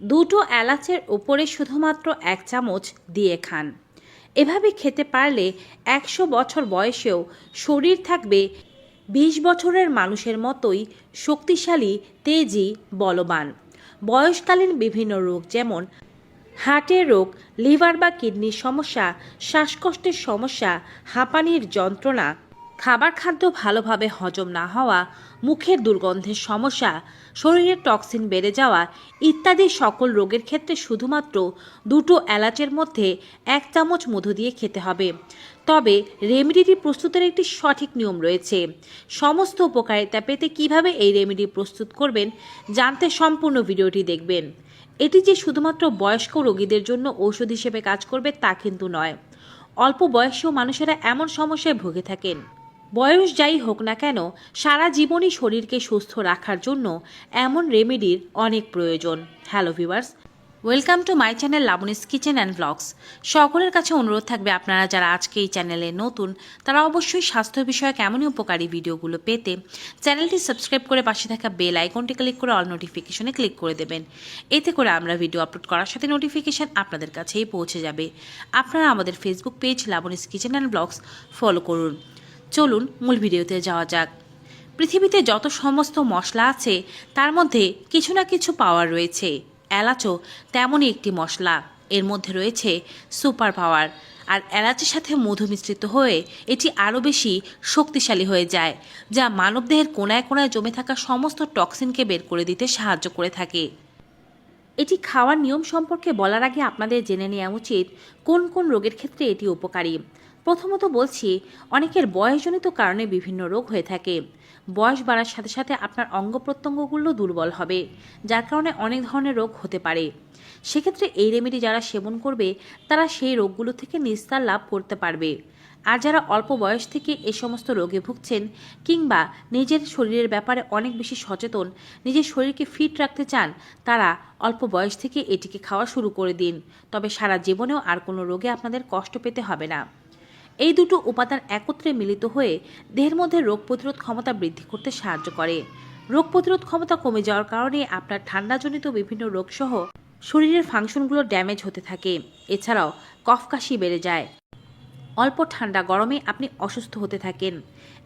দুটো এলাচের ওপরে শুধুমাত্র এক চামচ দিয়ে খান। এভাবে খেতে পারলে একশো বছর বয়সেও শরীর থাকবে বিশ বছরের মানুষের মতোই শক্তিশালী, তেজি, বলবান। বয়সকালীন বিভিন্ন রোগ যেমন হার্টের রোগ, লিভার বা কিডনির সমস্যা, শ্বাসকষ্টের সমস্যা, হাঁপানির যন্ত্রণা খাবার খাদ্য ভালোভাবে হজম না হওয়া, মুখের দুর্গন্ধের সমস্যা, শরীরের টক্সিন বেড়ে যাওয়া ইত্যাদি সকল রোগের ক্ষেত্রে শুধুমাত্র দুটো এলাচের মধ্যে এক চামচ মধু দিয়ে খেতে হবে। তবে রেমেডিটি প্রস্তুতের একটি সঠিক নিয়ম রয়েছে। সমস্ত উপকারিতা পেতে কীভাবে এই রেমেডি প্রস্তুত করবেন, জানতে সম্পূর্ণ ভিডিওটি দেখবেন। এটি যে শুধুমাত্র বয়স্ক রোগীদের জন্য ঔষধ হিসেবে কাজ করবে তা কিন্তু নয়। অল্প বয়সেও মানুষেরা এমন সমস্যায় ভুগে থাকেন। বয়স যাই হোক না কেন, সারা জীবনই শরীরকে সুস্থ রাখার জন্য এমন রেমেডির অনেক প্রয়োজন। Hello viewers welcome to my channel Laboni's kitchen and blogs সকলের কাছে অনুরোধ থাকবে আপনারা যারা আজকে এই চ্যানেলে নতুন, তারা অবশ্যই স্বাস্থ্য বিষয়ক এমনই উপকারী ভিডিওগুলো পেতে চ্যানেলটি সাবস্ক্রাইব করে পাশে থাকা বেল আইকনটি ক্লিক করে অল নোটিফিকেশনে ক্লিক করে দেবেন। এতে করে আমরা ভিডিও আপলোড করার সাথে নোটিফিকেশন আপনাদের কাছেই পৌঁছে যাবে। আপনারা আমাদের Facebook page Laboni's kitchen and blogs follow করুন। চলুন মূল ভিডিওতে যাওয়া যাক। পৃথিবীতে যত সমস্ত মশলা আছে, তার মধ্যে কিছু না কিছু পাওয়ার রয়েছে। এলাচও তেমনই একটি মশলা। এর মধ্যে রয়েছে সুপার পাওয়ার আর এলাচের সাথে মধু মিশ্রিত হয়ে এটি আরও বেশি শক্তিশালী হয়ে যায়, যা মানবদেহের কোনায় কোনায় জমে থাকা সমস্ত টক্সিনকে বের করে দিতে সাহায্য করে থাকে। এটি খাওয়ার নিয়ম সম্পর্কে বলার আগে আপনাদের জেনে নেওয়া উচিত কোন কোন রোগের ক্ষেত্রে এটি উপকারী। প্রথমত বলছি, অনেকের বয়সজনিত কারণে বিভিন্ন রোগ হয়ে থাকে। বয়স বাড়ার সাথে সাথে আপনার অঙ্গ প্রত্যঙ্গগুলো দুর্বল হবে, যার কারণে অনেক ধরনের রোগ হতে পারে। সেক্ষেত্রে এই রেমেডি যারা সেবন করবে, তারা সেই রোগগুলো থেকে নিস্তার লাভ করতে পারবে। আর যারা অল্প বয়স থেকে এ সমস্ত রোগে ভুগছেন, কিংবা নিজের শরীরের ব্যাপারে অনেক বেশি সচেতন, নিজের শরীরকে ফিট রাখতে চান, তারা অল্প বয়স থেকে এটিকে খাওয়া শুরু করে দিন। তবে সারা জীবনেও আর কোনো রোগে আপনাদের কষ্ট পেতে হবে না। এই দুটো উপাদান একত্রে মিলিত হয়ে দেহের মধ্যে রোগ প্রতিরোধ ক্ষমতা বৃদ্ধি করতে সাহায্য করে। রোগ প্রতিরোধ ক্ষমতা কমে যাওয়ার কারণে আপনার ঠান্ডাজনিত বিভিন্ন রোগসহ শরীরের ফাংশনগুলো ড্যামেজ হতে থাকে। এছাড়াও কফ কাশি বেড়ে যায়। অল্প ঠান্ডা গরমে আপনি অসুস্থ হতে থাকেন।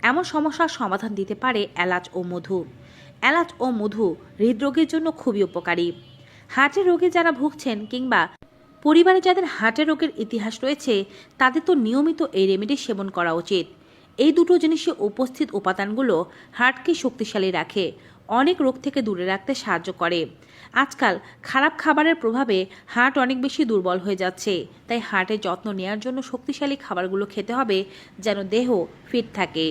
এমন সমস্যার সমাধান দিতে পারে এলাচ ও মধু। এলাচ ও মধু হৃদরোগের জন্য খুবই উপকারী। হার্টের রোগে যারা ভুগছেন কিংবা পরিবারে যাদের হার্টের রোগের ইতিহাস রয়েছে, তাদের তো নিয়মিত এই রেমেডি সেবন করা উচিত। এই দুটো জিনিসে উপস্থিত উপাদানগুলো হার্টকে শক্তিশালী রাখে, অনেক রোগ থেকে দূরে রাখতে সাহায্য করে। আজকাল খারাপ খাবারের প্রভাবে হার্ট অনেক বেশি দুর্বল হয়ে যাচ্ছে, তাই হার্টের যত্ন নেওয়ার জন্য শক্তিশালী খাবারগুলো খেতে হবে যেন দেহ ফিট থাকে।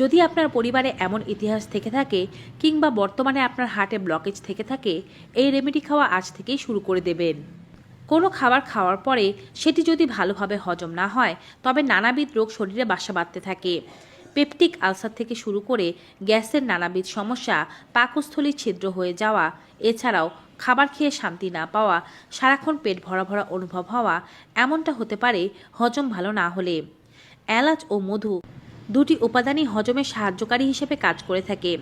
যদি আপনার পরিবারে এমন ইতিহাস থেকে থাকে কিংবা বর্তমানে আপনার হার্টে ব্লকেজ থেকে থাকে, এই রেমেডি খাওয়া আজ থেকেই শুরু করে দেবেন। কোনো খাবার খাওয়ার পরে সেটি যদি ভালোভাবে হজম না হয়, তবে নানাবিধ রোগ শরীরে বাসা বাঁধতে থাকে। পেপটিক আলসার থেকে শুরু করে গ্যাসের নানাবিধ সমস্যা পাকস্থলী ছিদ্র হয়ে যাওয়া, এছাড়াও খাবার খেয়ে শান্তি না পাওয়া, সারাক্ষণ পেট ভরা ভরা অনুভব হওয়া, এমনটা হতে পারে হজম ভালো না হলে। এলাচ ও মধু দুটি উপাদানই হজমে সাহায্যকারী হিসেবে কাজ করে থাকে।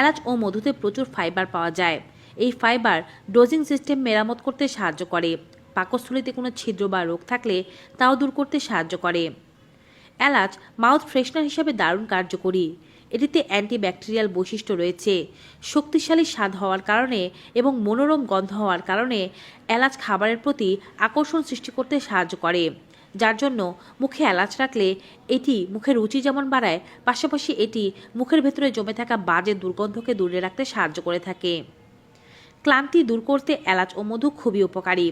এলাচ ও মধুতে প্রচুর ফাইবার পাওয়া যায়। এই ফাইবার ডোজিং সিস্টেম মেরামত করতে সাহায্য করে। পাকস্থলীতে কোনো ছিদ্র বা রোগ থাকলে তাও দূর করতে সাহায্য করে। এলাচ মাউথ ফ্রেশনার হিসাবে দারুণ কার্যকরী। এটিতে অ্যান্টিব্যাকটেরিয়াল বৈশিষ্ট্য রয়েছে। শক্তিশালী স্বাদ হওয়ার কারণে এবং মনোরম গন্ধ হওয়ার কারণে এলাচ খাবারের প্রতি আকর্ষণ সৃষ্টি করতে সাহায্য করে, যার জন্য মুখে এলাচ রাখলে এটি মুখের রুচি যেমন বাড়ায়, পাশাপাশি এটি মুখের ভেতরে জমে থাকা বাজে দুর্গন্ধকে দূরে রাখতে সাহায্য করে থাকে। ক্লান্তি দূর করতে এলাচ ও মধু খুবই উপকারী।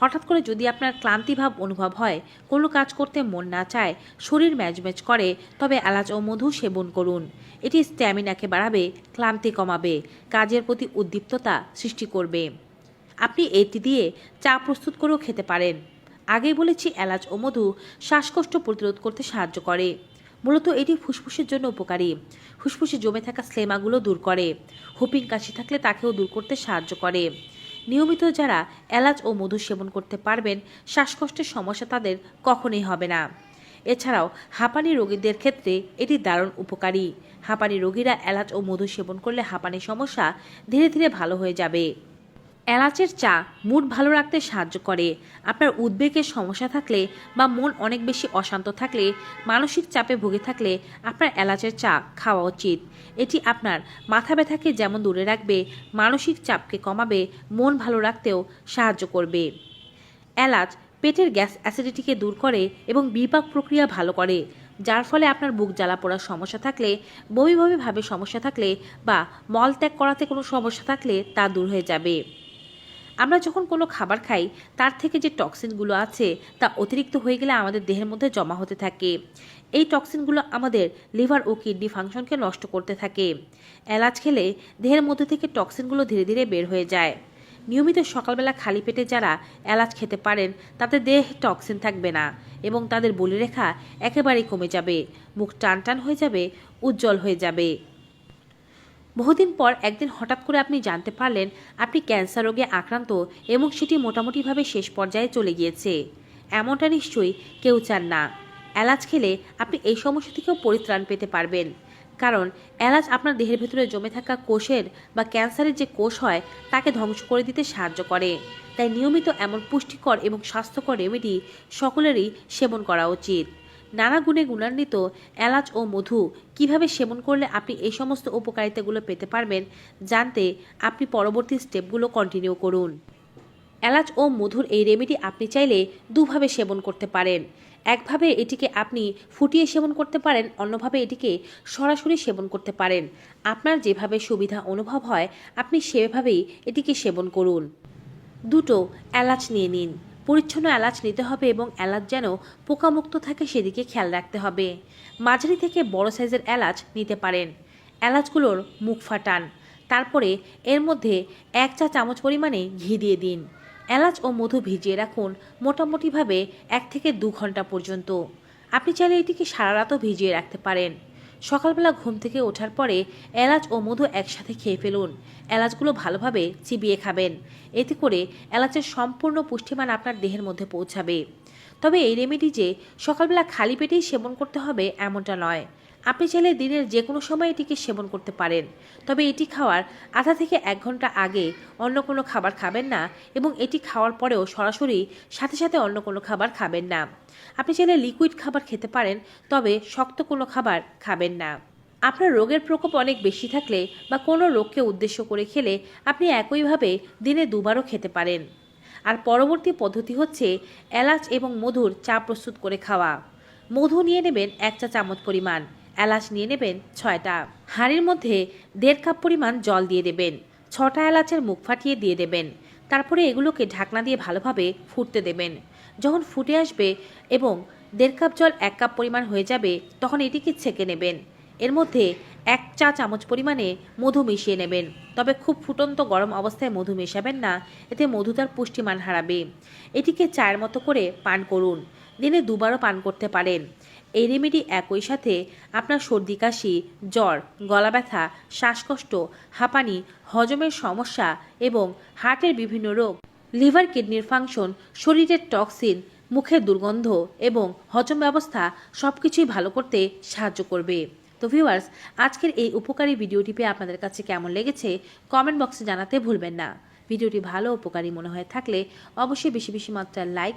হঠাৎ করে যদি আপনার ক্লান্তিভাব অনুভব হয়, কোনো কাজ করতে মন না চায়, শরীর ম্যাজম্যাজ করে, তবে এলাচ ও মধু সেবন করুন। এটি স্ট্যামিনাকে বাড়াবে, ক্লান্তি কমাবে, কাজের প্রতি উদ্দীপ্ততা সৃষ্টি করবে। আপনি এটি দিয়ে চা প্রস্তুত করেও খেতে পারেন। আগেই বলেছি, এলাচ ও মধু শ্বাসকষ্ট প্রতিরোধ করতে সাহায্য করে। মূলত এটি ফুসফুসের জন্য উপকারী। ফুসফুসে জমে থাকা স্লেমাগুলো দূর করে। হুপিং কাশি থাকলে তাকেও দূর করতে সাহায্য করে। নিয়মিত যারা এলাচ ও মধু সেবন করতে পারবেন, শ্বাসকষ্টের সমস্যা তাদের কখনোই হবে না। এছাড়াও, হাঁপানি রোগীদের ক্ষেত্রে এটি দারুণ উপকারী। হাঁপানি রোগীরা এলাচ ও মধু সেবন করলে হাঁপানির সমস্যা ধীরে ধীরে ভালো হয়ে যাবে। এলাচের চা মুড ভালো রাখতে সাহায্য করে। আপনার উদ্বেগের সমস্যা থাকলে বা মন অনেক বেশি অশান্ত থাকলে, মানসিক চাপে ভুগে থাকলে আপনার এলাচের চা খাওয়া উচিত। এটি আপনার মাথা ব্যথাকে যেমন দূরে রাখবে, মানসিক চাপকে কমাবে, মন ভালো রাখতেও সাহায্য করবে। এলাচ পেটের গ্যাস অ্যাসিডিটিকে দূর করে এবং বিপাক প্রক্রিয়া ভালো করে, যার ফলে আপনার বুক জ্বালা পোড়ার সমস্যা থাকলে, বমি বমি ভাবে সমস্যা থাকলে বা মলত্যাগ করাতে কোনো সমস্যা থাকলে তা দূর হয়ে যাবে। আমরা যখন কোনো খাবার খাই, তার থেকে যে টক্সিনগুলো আছে, তা অতিরিক্ত হয়ে গেলে আমাদের দেহের মধ্যে জমা হতে থাকে। এই টক্সিনগুলো আমাদের লিভার ও কিডনি ফাংশনকে নষ্ট করতে থাকে। এলাচ খেলে দেহের মধ্যে থেকে টক্সিনগুলো ধীরে ধীরে বের হয়ে যায়। নিয়মিত সকালবেলা খালি পেটে যারা এলাচ খেতে পারেন, তাদের দেহে টক্সিন থাকবে না এবং তাদের বলিরেখা একেবারেই কমে যাবে। মুখ টান টান হয়ে যাবে, উজ্জ্বল হয়ে যাবে। বহুদিন পর একদিন হঠাৎ করে আপনি জানতে পারলেন, আপনি ক্যান্সার রোগে আক্রান্ত এবং সেটি মোটামুটিভাবে শেষ পর্যায়ে চলে গিয়েছে। এমনটা নিশ্চয়ই কেউ চান না। এলাচ খেলে আপনি এই সমস্যা থেকেও পরিত্রাণ পেতে পারবেন। কারণ এলাচ আপনার দেহের ভেতরে জমে থাকা কোষের বা ক্যান্সারের যে কোষ হয়, তাকে ধ্বংস করে দিতে সাহায্য করে। তাই নিয়মিত এমন পুষ্টিকর এবং স্বাস্থ্যকর রেমেডি সকলেরই সেবন করা উচিত। নানা গুণে গুণান্বিত, এলাচ ও মধু, কীভাবে সেবন করলে আপনি এই সমস্ত উপকারিতাগুলো পেতে পারবেন জানতে আপনি পরবর্তী স্টেপগুলো কন্টিনিউ করুন। এলাচ ও মধুর এই রেমেডি আপনি চাইলে দুভাবে সেবন করতে পারেন। একভাবে এটিকে আপনি ফুটিয়ে সেবন করতে পারেন, অন্যভাবে এটিকে সরাসরি সেবন করতে পারেন। আপনার যেভাবে সুবিধা অনুভব হয়, আপনি সেভাবেই এটিকে সেবন করুন। দুটো এলাচ নিয়ে নিন। পরিচ্ছন্ন এলাচ নিতে হবে এবং এলাচ যেন পোকামুক্ত থাকে সেদিকে খেয়াল রাখতে হবে। মাঝারি থেকে বড় সাইজের এলাচ নিতে পারেন। এলাচগুলোর মুখ ফাটান। তারপরে এর মধ্যে এক চা চামচ পরিমাণে ঘি দিয়ে দিন। এলাচ ও মধু ভিজিয়ে রাখুন মোটামুটিভাবে এক থেকে দু ঘণ্টা পর্যন্ত। আপনি চাইলে এটিকে সারা রাতও ভিজিয়ে রাখতে পারেন। সকালবেলা ঘুম থেকে ওঠার পরে এলাচ ও মধু একসাথে খেয়ে ফেলুন। এলাচগুলো ভালোভাবে চিবিয়ে খাবেন। এতে করে এলাচের সম্পূর্ণ পুষ্টিমান আপনার দেহের মধ্যে পৌঁছাবে। তবে এই রেমেডি যে সকালবেলা খালি পেটেই সেবন করতে হবে এমনটা নয়। আপনি চাইলে দিনের যে কোনো সময় এটিকে সেবন করতে পারেন। তবে এটি খাওয়ার আধা থেকে এক ঘণ্টা আগে অন্য কোনো খাবার খাবেন না এবং এটি খাওয়ার পরেও সরাসরি সাথে সাথে অন্য কোনো খাবার খাবেন না। আপনি চাইলে লিকুইড খাবার খেতে পারেন, তবে শক্ত কোনো খাবার খাবেন না। আপনার রোগের প্রকোপ অনেক বেশি থাকলে বা কোনো রোগকে উদ্দেশ্য করে খেলে আপনি একইভাবে দিনে দুবারও খেতে পারেন। আর পরবর্তী পদ্ধতি হচ্ছে এলাচ এবং মধুর চা প্রস্তুত করে খাওয়া। মধু নিয়ে নেবেন এক চা চামচ পরিমাণ। এলাচ নিয়ে নেবেন ছয়টা। হাঁড়ির মধ্যে দেড় কাপ পরিমাণ জল দিয়ে দেবেন। ছটা এলাচের মুখ ফাটিয়ে দিয়ে দেবেন। তারপরে এগুলোকে ঢাকনা দিয়ে ভালোভাবে ফুটতে দেবেন। যখন ফুটে আসবে এবং দেড় কাপ জল এক কাপ পরিমাণ হয়ে যাবে, তখন এটিকে ছেঁকে নেবেন। এর মধ্যে এক চা চামচ পরিমাণে মধু মিশিয়ে নেবেন। তবে খুব ফুটন্ত গরম অবস্থায় মধু মেশাবেন না, এতে মধু তার পুষ্টিমান হারাবে। এটিকে চায়ের মতো করে পান করুন। দিনে দুবারও পান করতে পারেন। এই রেমেডি একই সাথে আপনার সর্দি, কাশি, জ্বর, গলা ব্যথা, শ্বাসকষ্ট, হাঁপানি, হজমের সমস্যা এবং হার্টের বিভিন্ন রোগ, লিভার কিডনির ফাংশন, শরীরের টক্সিন মুখের দুর্গন্ধ এবং হজম ব্যবস্থা সব কিছুই ভালো করতে সাহায্য করবে। তো ভিউয়ার্স, আজকের এই উপকারী ভিডিওটি পেয়ে আপনাদের কাছে কেমন লেগেছে কমেন্ট বক্সে জানাতে ভুলবেন না। ভিডিওটি ভালো, উপকারী মনে হয়ে থাকলে অবশ্যই বেশি বেশি মাত্রায় like